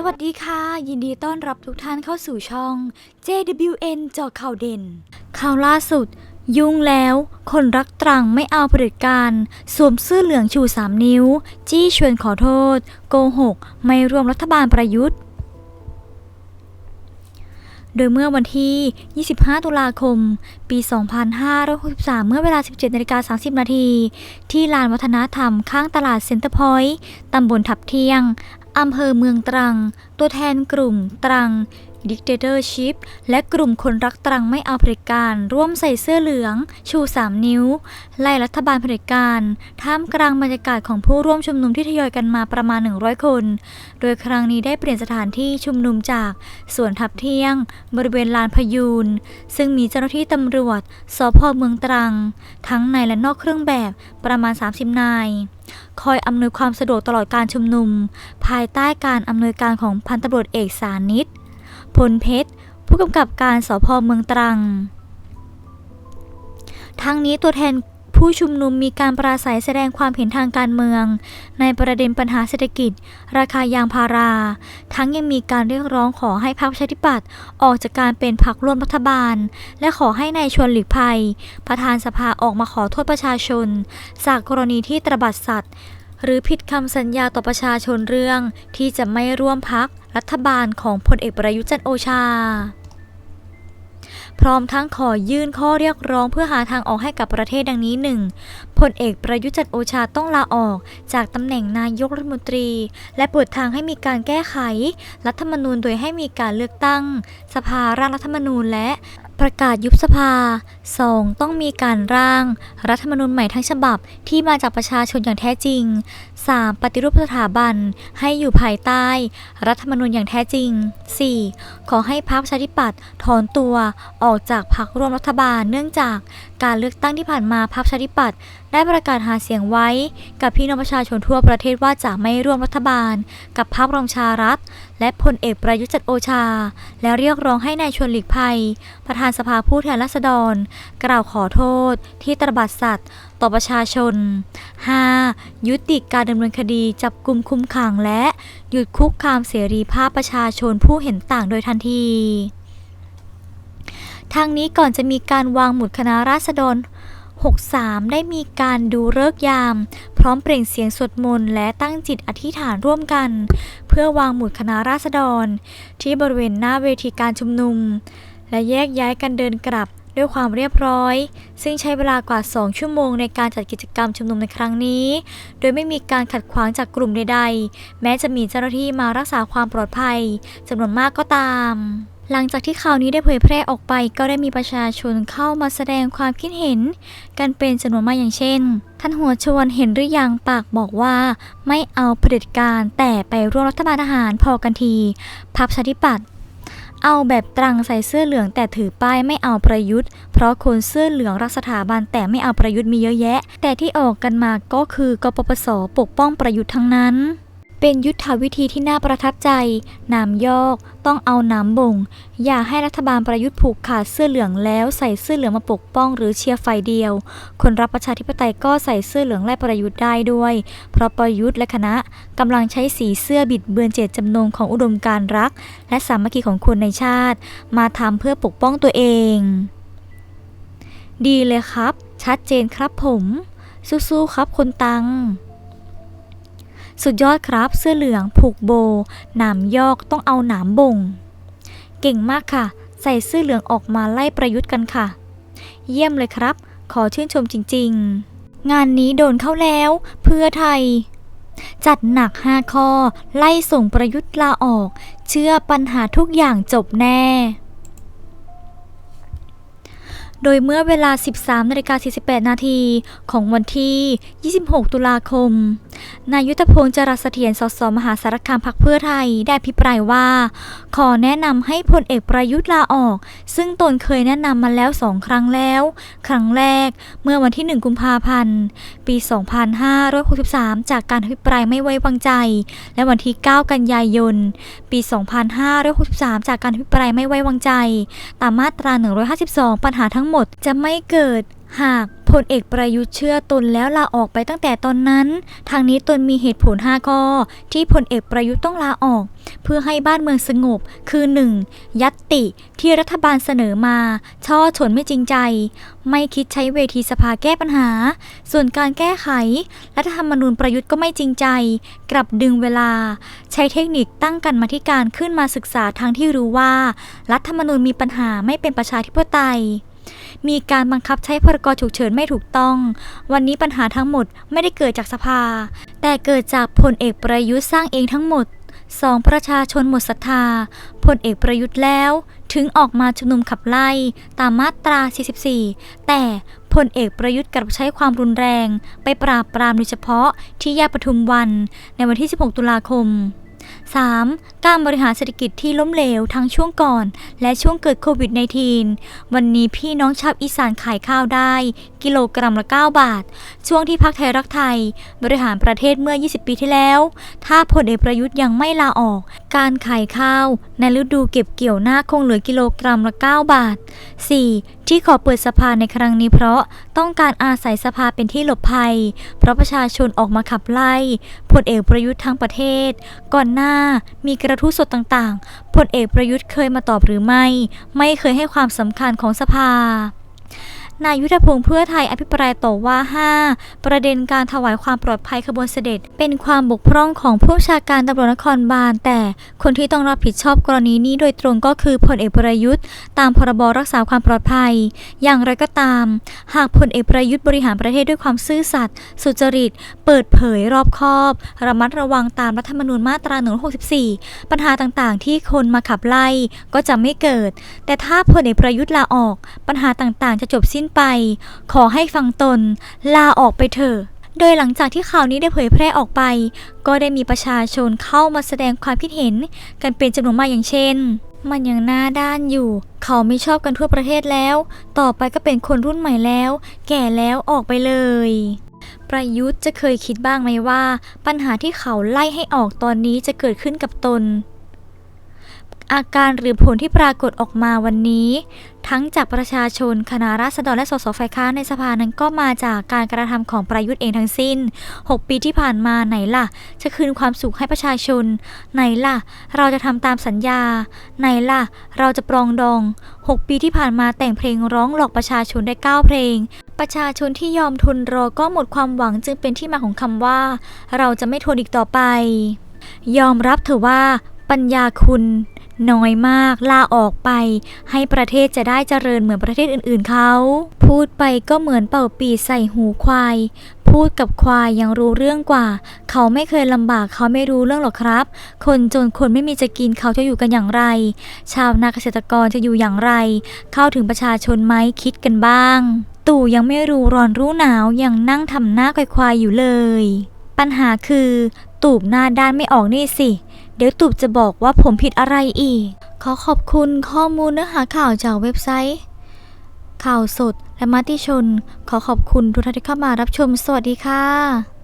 สวัสดีค่ะ ยินดีต้อนรับทุกท่านเข้าสู่ช่อง JWN เจอข่าวเด่น ข่าวล่าสุด ยุ่งแล้ว คนรักตรังไม่เอาเผด็จการสวมเสื้อเหลืองชู3นิ้ว จี้ชวนขอโทษ โกหก ไม่รวมรัฐบาลประยุทธ์โดยเมื่อวันที่ 25 ตุลาคม ปี 2563 เมื่อเวลา 17นาฬิกา30 นาที ที่ลานวัฒนธรรมข้างตลาดเซ็นเตอร์พอยต์ ตำบลทับเที่ยง อำเภอเมืองตรัง ตัวแทนกลุ่มตรัง Dictatorship และกลุ่มคนรักตรังไม่เอาเผด็จการ ร่วมใส่เสื้อเหลือง ชู 3 นิ้ว ไล่รัฐบาลเผด็จการ ท่ามกลางบรรยากาศของผู้ร่วมชุมนุมที่ทยอยกันมาประมาณ 100 คน โดยครั้งนี้ได้เปลี่ยนสถานที่ชุมนุมจากสวนทับเที่ยง บริเวณลานพยูนซึ่งมีเจ้าหน้าที่ตำรวจสพเมืองตรัง ทั้งในและนอกเครื่องแบบประมาณ 30 นาย คอยอำนวยความสะดวกตลอดการชุมนุม ภายใต้การอำนวยการของพันตำรวจเอกสานิตพลเพชร ผู้กำกับการสพเมืองตรัง ทั้งนี้ตัวแทน ผู้ชุมนุมมีการปราศัยแสดงความเห็นทางการเมือง ในประเด็นปัญหาเศรษฐกิจ ราคายางพารา ทั้งยังมีการเรียกร้องขอให้พรรคประชาธิปัตย์ออกจากการเป็นพรรคร่วมรัฐบาล และขอให้นายชวนหลีกภัย ประธานสภาออกมาขอโทษประชาชน จากกรณีที่ตรบัดสัตว์ หรือผิดคำสัญญาต่อประชาชนเรื่อง ที่จะไม่ร่วมพักรัฐบาลของพลเอกประยุทธ์จันโอชา พร้อมทั้งขอยื่นข้อเรียกร้องเพื่อหาทางออกให้กับประเทศดังนี้หนึ่งพลเอกประยุทธ์จันโอชาต้องลาออก จากตำแหน่งนายกรัฐมนตรี และเปิดทางให้มีการแก้ไข รัฐธรรมนูญโดยให้มีการเลือกตั้ง สภาร่างรัฐธรรมนูญและ ประกาศยุบสภา 2. ต้องมีการร่าง รัฐธรรมนูญใหม่ทั้งฉบับที่มาจากประชาชนอย่างแท้จริง 3. ปฏิรูปสถาบันให้อยู่ภายใต้ รัฐธรรมนูญอย่างแท้จริง 4. ขอให้พรรคประชาธิปัตย์ถอนตัวออกจากพรรคร่วมรัฐบาลเนื่องจาก การเลือกตั้งที่ผ่านมาพรรคประชาธิปัตย์ได้ประกาศหาเสียงไว้ กับพี่น้องประชาชนทั่วประเทศว่าจะไม่ร่วมรัฐบาล กับพรรครองชารัฐ และพลเอกประยุจันทร์โอชา และเรียกร้องให้นายชวนหลีกภัย ประธานสภาผู้แทนราษฎร กล่าวขอโทษ ที่ตระบัดสัตว์ ต่อประชาชน 5. ยุติการดำเนินคดีจับกลุ่มคุมขังและหยุดคุกคามเสรีภาพประชาชนผู้เห็นต่างโดยทันที ทางนี้ก่อนจะมีการวางหมุดคณะราษฎร 63 ได้มีการดูเลิกยาม พร้อมเปล่งเสียงสวดมนต์และตั้งจิตอธิษฐานร่วมกัน เพื่อวางหมุดคณะราษฎร ที่บริเวณหน้าเวทีการชุมนุม และแยกย้ายกันเดินกลับด้วยความเรียบร้อย ซึ่งใช้เวลากว่า 2 ชั่วโมงในการจัดกิจกรรมชุมนุมในครั้งนี้ โดยไม่มีการขัดขวางจากกลุ่มใดๆ แม้จะมีเจ้าหน้าที่มารักษาความปลอดภัยจำนวนมากก็ตาม หลังจากที่ข่าวนี้ได้เผยแพร่ออกไป ก็ได้มีประชาชนเข้ามาแสดงความคิดเห็น กันเป็นจำนวนมากอย่างเช่น ท่านหัวชวนเห็นหรือยังปากบอกว่า ไม่เอาเผด็จการแต่ไปร่วมรัฐบาลทหารพอกันทีพับชาธิปัตย์เอาแบบตรังใส่เสื้อเหลืองแต่ถือป้ายไม่เอาประยุทธ์ เพราะคนเสื้อเหลืองรักสถาบันแต่ไม่เอาประยุทธ์มีเยอะแยะ แต่ที่ออกกันมาก็คือกปปสปกป้องประยุทธ์ทั้งนั้น เป็นยุทธวิธีที่น่าประทับใจน้ำยอกต้องเอาน้ำบ่ง อย่าให้รัฐบาลประยุทธ์ผูกขาดเสื้อเหลืองแล้วใส่เสื้อเหลืองมาปกป้องหรือเชียร์ฝ่ายเดียว คนรับประชาธิปไตยก็ใส่เสื้อเหลืองไล่ประยุทธ์ได้ด้วย เพราะประยุทธ์และคณะกำลังใช้สีเสื้อบิดเบือนเจตจำนงของอุดมการรัก และสามัคคีของคนในชาติ มาทำเพื่อปกป้องตัวเอง ดีเลยครับ ชัดเจนครับผม สู้ๆครับคนตัง สุดยอดครับ เสื้อเหลืองผูกโบ หนามยอกต้องเอาหนามบ่ง เก่งมากค่ะ ใส่เสื้อเหลืองออกมาไล่ประยุทธ์กันค่ะ เยี่ยมเลยครับ ขอชื่นชมจริง ๆ งานนี้โดนเข้าแล้ว เพื่อไทย จัดหนัก5ข้อ ไล่ส่งประยุทธ์ลาออก เชื่อปัญหาทุกอย่างจบแน่โดยเมื่อเวลา 13นาฬิกา48 นาทีของวันที่ 26 ตุลาคม นายยุทธพงศ์จรัสเสถียรสสมหาสารคามพักเพื่อไทยได้อภิปรายว่า ขอแนะนำให้พลเอกประยุทธ์ลาออก ซึ่งตนเคยแนะนำมาแล้วสองครั้งแล้ว ครั้งแรกเมื่อวันที่ 1 กุมภาพันธ์ ปี 2563 จากการอภิปรายไม่ไว้วางใจ และวันที่ 9 กันยายน ปี 2563 จากการอภิปรายไม่ไว้วางใจ ตามมาตรา 152 ปัญหาทั้งหมดจะไม่เกิด หากพลเอกประยุทธ์เชื่อตนแล้วลาออกไปตั้งแต่ตอนนั้น ทางนี้ตนมีเหตุผล 5 ข้อ ที่พลเอกประยุทธ์ต้องลาออก เพื่อให้บ้านเมืองสงบ คือ 1. ยัตติที่รัฐบาลเสนอมา ช่อชนไม่จริงใจ ไม่คิดใช้เวทีสภาแก้ปัญหา ส่วนการแก้ไข รัฐธรรมนูญประยุทธ์ก็ไม่จริงใจ กลับดึงเวลา ใช้เทคนิคตั้งกันมาธิการขึ้นมาศึกษาทางที่รู้ว่า รัฐธรรมนูญมีปัญหาไม่เป็นประชาธิปไตย มีการบังคับใช้พรกฉุกเฉินไม่ถูกต้อง วันนี้ปัญหาทั้งหมดไม่ได้เกิดจากสภา แต่เกิดจากพลเอกประยุทธ์สร้างเองทั้งหมดสองประชาชนหมดศรัทธาพลเอกประยุทธ์แล้ว ถึงออกมาชุมนุมขับไล่ตามมาตรา 44 แต่พลเอกประยุทธ์กลับใช้ความรุนแรง ไปปราบปรามโดยเฉพาะที่แยกปทุมวันในวันที่ 16 ตุลาคม 3. การบริหารเศรษฐกิจที่ล้มเหลวทั้งช่วงก่อน และช่วงเกิดโควิด -19 วันนี้พี่น้องชาวอีสานขายข้าวได้ กิโลกรัมละ 9 บาท ช่วงที่พักไทยรักไทย บริหารประเทศเมื่อ 20 ปีที่แล้ว ถ้าพลเอกประยุทธ์ยังไม่ลาออก การขายข้าว ในฤดูเก็บเกี่ยวหน้าคงเหลือกิโลกรัมละ 9 บาท 4. ที่ขอเปิดสภาในครั้งนี้เพราะต้องการอาศัยสภาเป็นที่หลบภัย เพราะประชาชนออกมาขับไล่พลเอกประยุทธ์ทั้งประเทศ ก่อนหน้ามีกระทู้สดต่างๆพลเอกประยุทธ์เคยมาตอบหรือไม่ ไม่เคยให้ความสำคัญของสภา นายยุทธพงศ์เพื่อไทยอภิปรายต่อว่า 5. ประเด็นการถวายความปลอดภัยขบวนเสด็จ เป็นความบกพร่องของผู้ชาการตำรวจนครบาล แต่คนที่ต้องรับผิดชอบกรณีนี้โดยตรงก็คือพลเอกประยุทธ์ ตามพรบรักษาความปลอดภัย อย่างไรก็ตาม หากพลเอกประยุทธ์บริหารประเทศด้วยความซื่อสัตย์สุจริต เปิดเผยรอบคอบ ระมัดระวังตามรัฐธรรมนูญมาตรา 164 ปัญหาต่างๆ ที่คนมาขับไล่ก็จะไม่เกิด แต่ถ้าพลเอกประยุทธ์ลาออก ปัญหาต่างๆ จะจบสิ้นไป ขอให้ฟังตน ลาออกไปเถอะ โดยหลังจากที่ข่าวนี้ได้เผยแพร่ออกไป ก็ได้มีประชาชนเข้ามาแสดงความคิดเห็น กันเป็นจำนวนมากอย่างเช่น มันยังหน้าด้านอยู่ เขาไม่ชอบกันทั่วประเทศแล้ว ต่อไปก็เป็นคนรุ่นใหม่แล้ว แก่แล้วออกไปเลยประยุทธ์จะเคยคิดบ้างไหมว่า ปัญหาที่เขาไล่ให้ออกตอนนี้จะเกิดขึ้นกับตน อาการหรือผลที่ปรากฏออกมาวันนี้ ทั้งจากประชาชนคณะราษฎรและสสฝ่ายค้านในสภานั้นก็มาจากการกระทำของประยุทธ์เองทั้งสิ้น 6 ปีที่ผ่านมาไหนล่ะ จะคืนความสุขให้ประชาชน ไหนล่ะ เราจะทำตามสัญญา ไหนล่ะ เราจะปรองดอง 6 ปีที่ผ่านมาแต่งเพลงร้องหลอกประชาชนได้ 9 เพลง ประชาชนที่ยอมทนรอก็หมดความหวังจึงเป็นที่มาของคำว่า เราจะไม่ทนอีกต่อไป ยอมรับเถอะว่าปัญญาคุณ น้อยมากลาออกไป ให้ประเทศจะได้เจริญเหมือนประเทศอื่นๆเขา พูดไปก็เหมือนเป่าปีใส่หูควาย พูดกับควายยังรู้เรื่องกว่า เขาไม่เคยลำบากเขาไม่รู้เรื่องหรอกครับ คนจนคนไม่มีจะกินเขาจะอยู่กันอย่างไร ชาวนาเกษตรกรจะอยู่อย่างไร เข้าถึงประชาชนไหมคิดกันบ้าง ตู่ยังไม่รู้ร้อนรู้หนาวยังนั่งทำหน้าควายๆอยู่เลยปัญหาคือ ตูบหน้าด้านไม่ออกนี่สิ เดี๋ยวตูบจะบอกว่าผมผิดอะไรอีก ขอขอบคุณข้อมูลเนื้อหาข่าวจากเว็บไซต์ ข่าวสดและมติชน ขอขอบคุณทุกท่านที่เข้ามารับชม สวัสดีค่ะ